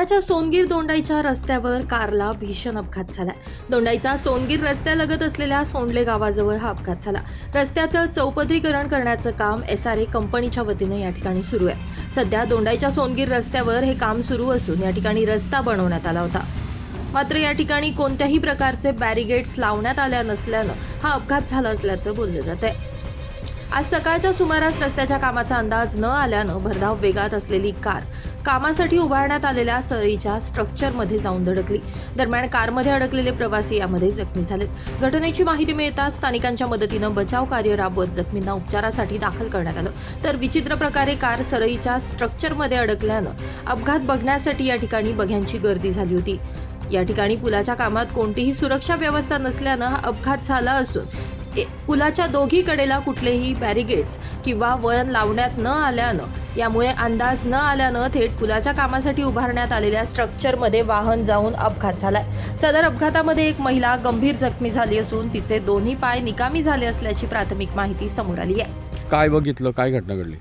धुळ्याच्या सोनगीर दोंडाईच्या रस्त्यावर कारला भीषण अपघात झाला दोंडाईचा सोनगीर रस्त्यालगत असलेल्या सोंडले गावाजवळ हा अपघात झाला. रस्त्याचं चौपदरीकरण करण्याचं काम एस आर ए कंपनीच्या वतीनं या ठिकाणी सुरू आहे. सध्या दोंडाईच्या सोनगीर रस्त्यावर हे काम सुरू असून या ठिकाणी रस्ता बनवण्यात आला होता. मात्र या ठिकाणी कोणत्याही प्रकारचे बॅरिगेड्स लावण्यात आल्या नसल्यानं हा अपघात झाला असल्याचं बोललं जात आहे आज सकाळच्या सुमारास रस्त्याच्या कामाचा अंदाज न आल्यानं भरधाव वेगात असलेली कार कामासाठी उभारण्यात आलेल्या सळीच्या स्ट्रक्चरमध्ये जाऊन धडकली. दरम्यान कारमध्ये अडकलेले प्रवासी यामध्ये जखमी झालेत. घटनेची माहिती मिळताच स्थानिकांच्या मदतीनं बचाव कार्य राबवत जखमींना उपचारासाठी दाखल करण्यात आलं. तर विचित्र प्रकारे कार सळईच्या स्ट्रक्चरमध्ये अडकल्यानं अपघात बघण्यासाठी या ठिकाणी बघ्यांची गर्दी झाली होती. या ठिकाणी पुलाच्या कामात कोणतीही सुरक्षा व्यवस्था नसल्यानं हा अपघात झाला असून पुलाच्या दोघी कडेला कुठलेही बॅरिगेड्स किंवा वळण लावण्यात न आल्यानं यामुळे अंदाज न आल्यानं थेट पुलाच्या कामासाठी उभारण्यात आलेल्या स्ट्रक्चरमध्ये वाहन जाऊन अपघात झालाय. सदर अपघातामध्ये एक महिला गंभीर जखमी झाली असून तिचे दोन्ही पाय निकामी झाले असल्याची प्राथमिक माहिती समोर आली आहे. काय बघितलं? काय घटना घडली?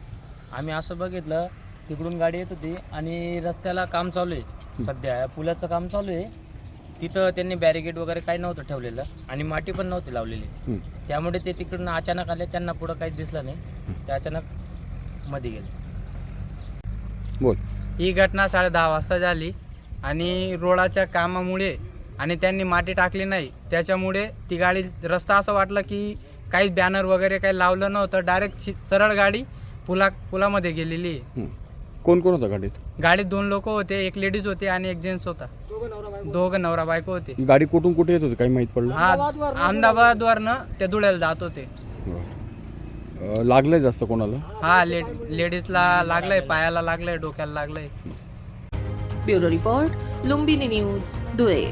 आम्ही असं बघितलं तिकडून गाडी येत होती आणि रस्त्याला काम चालू आहे. सध्या पुलाचं काम चालू आहे. तिथं त्यांनी बॅरिगेड वगैरे काही नव्हतं ठेवलेलं आणि माती पण नव्हती लावलेली. त्यामुळे ते तिकडून अचानक आले त्यांना पुढं काहीच दिसलं नाही. ते अचानक मध्ये गेले. बोल. ही घटना साडे दहा वाजता झाली आणि रोडाच्या कामामुळे आणि त्यांनी माती टाकली नाही त्याच्यामुळे ती गाडी रस्ता असं वाटलं की काहीच बॅनर वगैरे काही लावलं नव्हतं डायरेक्ट सरळ गाडी पुला पुलामध्ये गेलेली. कोण कोण होता गाडीत? गाडीत दोन लोक होते एक लेडीज होते आणि एक जेंट्स होता. दोघं नवरा बायको होते. ही गाडी कुठून कुठे येत होती? काही माहीत पडलं? हा अहमदाबादवरनं ते धुळ्याला जात होते. अं, लागलंय जास्त कोणाला? हा लेड लेडीजला लागलंय पायाला लागलंय डोक्याला लागलंय. Bureau report Lumbini news Dhule.